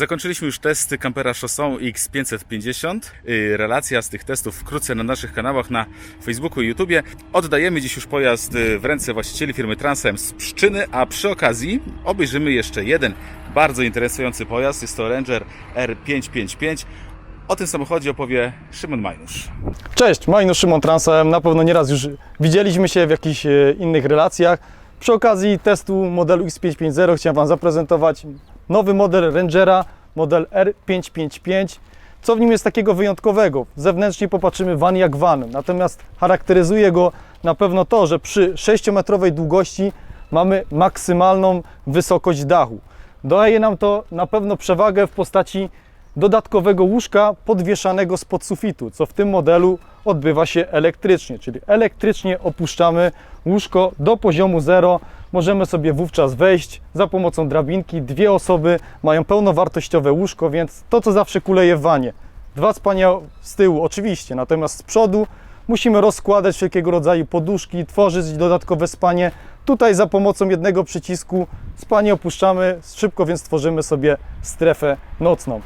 Zakończyliśmy już testy kampera Chaussą X550. Yy, Relacja z tych testów wkrótce na naszych kanałach na Facebooku i YouTubie. Oddajemy dziś już pojazd yy, w ręce właścicieli firmy Transem z Pszczyny, a przy okazji obejrzymy jeszcze jeden bardzo interesujący pojazd. Jest to Ranger R555. O tym samochodzie opowie Szymon Majnusz. Cześć, Majno Szymon Transem. Na pewno nieraz już widzieliśmy się w jakichś e, innych relacjach. Przy okazji testu modelu X550 chciałem Wam zaprezentować nowy model Rangera, model R555. Co w nim jest takiego wyjątkowego? Zewnętrznie popatrzymy van jak van, natomiast charakteryzuje go na pewno to, że przy 6-metrowej długości mamy maksymalną wysokość dachu. Daje nam to na pewno przewagę w postaci dodatkowego łóżka podwieszanego spod sufitu, co w tym modelu odbywa się elektrycznie, czyli elektrycznie opuszczamy łóżko do poziomu zero. Możemy sobie wówczas wejść za pomocą drabinki. Dwie osoby mają pełnowartościowe łóżko, więc to, co zawsze kuleje w wanie. Dwa spania z tyłu, oczywiście, natomiast z przodu musimy rozkładać wszelkiego rodzaju poduszki, tworzyć dodatkowe spanie. Tutaj za pomocą jednego przycisku spanie opuszczamy szybko, więc tworzymy sobie strefę nocną.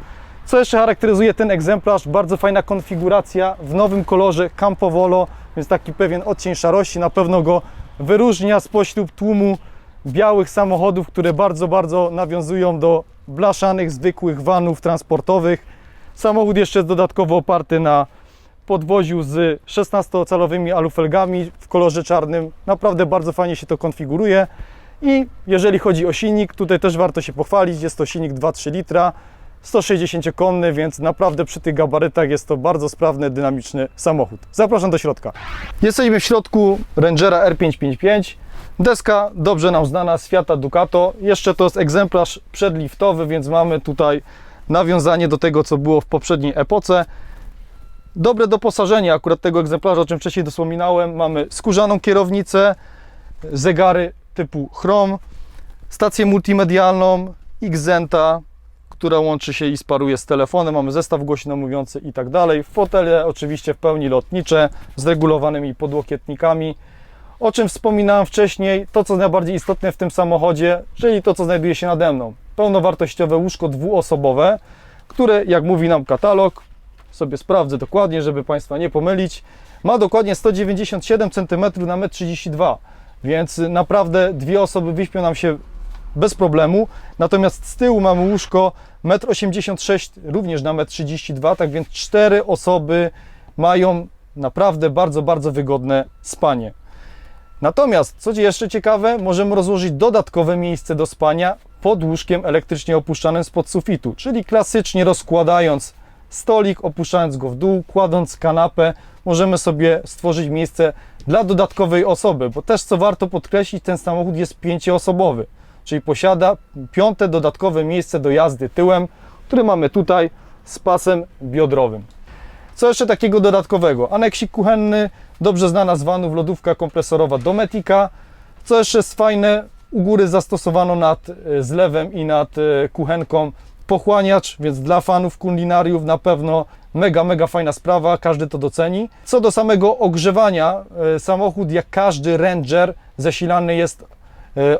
Co jeszcze charakteryzuje ten egzemplarz? Bardzo fajna konfiguracja w nowym kolorze Campovolo, więc taki pewien odcień szarości na pewno go wyróżnia spośród tłumu białych samochodów, które bardzo, bardzo nawiązują do blaszanych, zwykłych vanów transportowych. Samochód jeszcze jest dodatkowo oparty na podwoziu z 16-calowymi alufelgami w kolorze czarnym. Naprawdę bardzo fajnie się to konfiguruje. I jeżeli chodzi o silnik, tutaj też warto się pochwalić. Jest to silnik 2,3 litra, 160-konny, więc naprawdę przy tych gabarytach jest to bardzo sprawny, dynamiczny samochód. Zapraszam do środka. Jesteśmy w środku Rangera R555. Deska dobrze nam znana z Fiata Ducato. Jeszcze to jest egzemplarz przedliftowy, więc mamy tutaj nawiązanie do tego, co było w poprzedniej epoce. Dobre doposażenie akurat tego egzemplarza, o czym wcześniej wspominałem. Mamy skórzaną kierownicę, zegary typu chrom, stację multimedialną, Xenta, która łączy się i sparuje z telefonem. Mamy zestaw głośno mówiący i tak dalej. Fotele oczywiście w pełni lotnicze z regulowanymi podłokietnikami. O czym wspominałem wcześniej, to co najbardziej istotne w tym samochodzie, czyli to co znajduje się nade mną. Pełnowartościowe łóżko dwuosobowe, które jak mówi nam katalog, sobie sprawdzę dokładnie, żeby Państwa nie pomylić, ma dokładnie 197 cm na 1,32 m, więc naprawdę dwie osoby wyśpią nam się bez problemu. Natomiast z tyłu mamy łóżko 1,86 m, również na 1,32 m, tak więc cztery osoby mają naprawdę bardzo, bardzo wygodne spanie. Natomiast, co jeszcze ciekawe, możemy rozłożyć dodatkowe miejsce do spania pod łóżkiem elektrycznie opuszczanym spod sufitu, czyli klasycznie rozkładając stolik, opuszczając go w dół, kładąc kanapę, możemy sobie stworzyć miejsce dla dodatkowej osoby, bo też co warto podkreślić, ten samochód jest pięcioosobowy, czyli posiada piąte dodatkowe miejsce do jazdy tyłem, które mamy tutaj z pasem biodrowym. Co jeszcze takiego dodatkowego? Aneksik kuchenny, dobrze znana z vanów lodówka kompresorowa Dometica. Co jeszcze jest fajne, u góry zastosowano nad e, zlewem i nad e, kuchenką pochłaniacz, więc dla fanów kulinariów na pewno mega, mega fajna sprawa, każdy to doceni. Co do samego ogrzewania, e, samochód jak każdy Ranger zasilany jest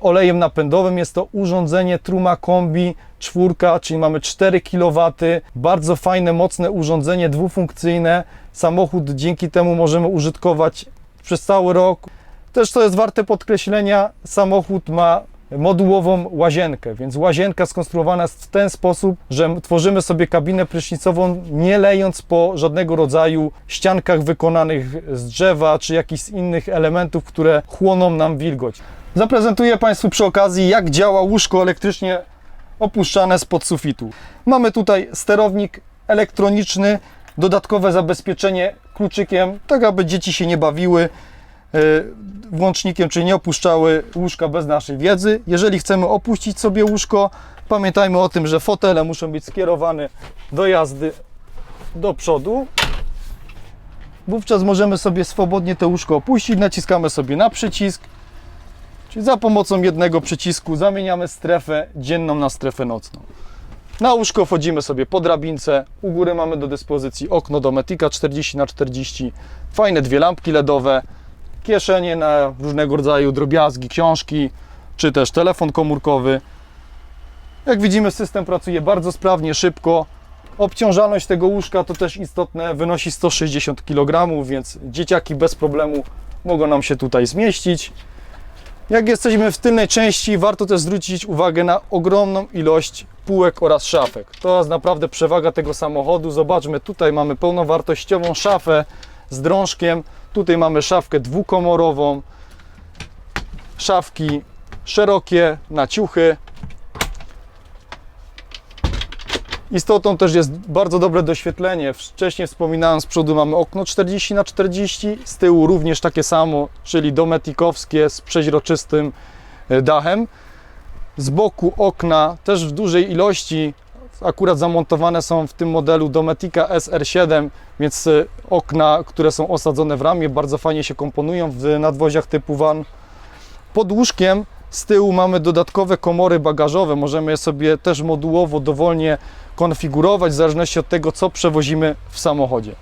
olejem napędowym. Jest to urządzenie Truma Kombi czwórka, czyli mamy 4 kW. Bardzo fajne, mocne urządzenie dwufunkcyjne. Samochód dzięki temu możemy użytkować przez cały rok. Też co jest warte podkreślenia, samochód ma modułową łazienkę, więc łazienka skonstruowana jest w ten sposób, że tworzymy sobie kabinę prysznicową, nie lejąc po żadnego rodzaju ściankach wykonanych z drzewa czy jakichś innych elementów, które chłoną nam wilgoć. Zaprezentuję Państwu przy okazji, jak działa łóżko elektrycznie opuszczane spod sufitu. Mamy tutaj sterownik elektroniczny, dodatkowe zabezpieczenie kluczykiem, tak aby dzieci się nie bawiły e, włącznikiem, czyli nie opuszczały łóżka bez naszej wiedzy. Jeżeli chcemy opuścić sobie łóżko, pamiętajmy o tym, że fotele muszą być skierowane do jazdy do przodu. Wówczas możemy sobie swobodnie to łóżko opuścić, naciskamy sobie na przycisk, czyli za pomocą jednego przycisku zamieniamy strefę dzienną na strefę nocną. Na łóżko wchodzimy sobie po drabince. U góry mamy do dyspozycji okno Dometica 40 na 40 fajne dwie lampki LEDowe, kieszenie na różnego rodzaju drobiazgi, książki, czy też telefon komórkowy. Jak widzimy, system pracuje bardzo sprawnie, szybko. Obciążalność tego łóżka to też istotne, wynosi 160 kg, więc dzieciaki bez problemu mogą nam się tutaj zmieścić. Jak jesteśmy w tylnej części, warto też zwrócić uwagę na ogromną ilość półek oraz szafek. To jest naprawdę przewaga tego samochodu. Zobaczmy, tutaj mamy pełnowartościową szafę z drążkiem. Tutaj mamy szafkę dwukomorową, szafki szerokie na ciuchy. Istotą też jest bardzo dobre doświetlenie. Wcześniej wspominałem, z przodu mamy okno 40 na 40 z tyłu również takie samo, czyli dometikowskie z przeźroczystym e, dachem. Z boku okna też w dużej ilości, akurat zamontowane są w tym modelu Dometica SR7, więc e, okna, które są osadzone w ramie, bardzo fajnie się komponują w nadwoziach typu van. Pod łóżkiem z tyłu mamy dodatkowe komory bagażowe. Możemy je sobie też modułowo dowolnie konfigurować w zależności od tego, co przewozimy w samochodzie.